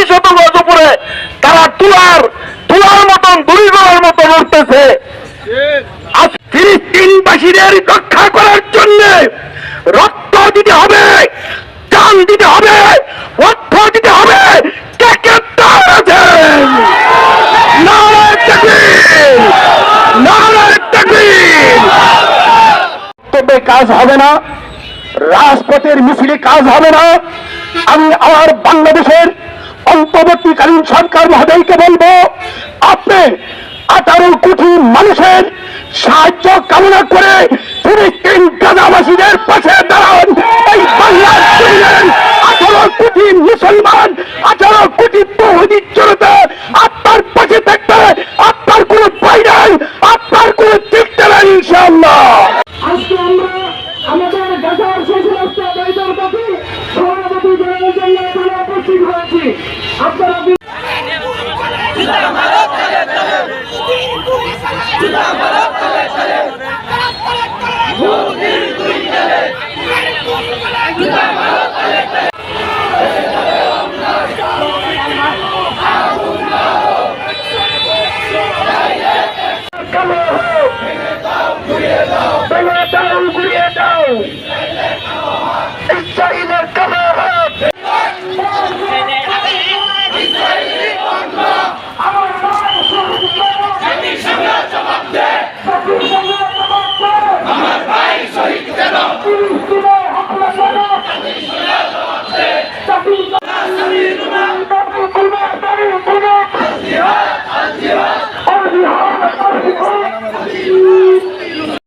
দুই শত গজ উপরে তারা তুলার তুলার মতন দুই গড়ের মতো উঠতেছে। আজ ফিলিস্তিনবাসীদের রক্ষা করার জন্য রক্ত দিতে হবে জান দিতে হবে, অর্থ দিতে হবে তবে কাজ হবে না, রাজপথের মিছিলে কাজ হবে না। আমি আমার বাংলাদেশের অন্তর্বর্তীকালীন সরকার মহোদয়কে বলব, আপনি আঠারো কোটি মানুষের সাহায্য কামনা করে ফিলিস্তিন গাজাবাসীদের পাশে দাঁড়ান। এই বাংলার আঠারো কোটি মুসলমান, আঠারো কোটি বহুদিন জনতা আপনার পাশে থাকবে, আপনার কোনো ভয় নাই, আপনার কোনো চিন্তা নাই, ইনশাআল্লাহ। উপস্থিত হয়েছি। আপনারা দাও।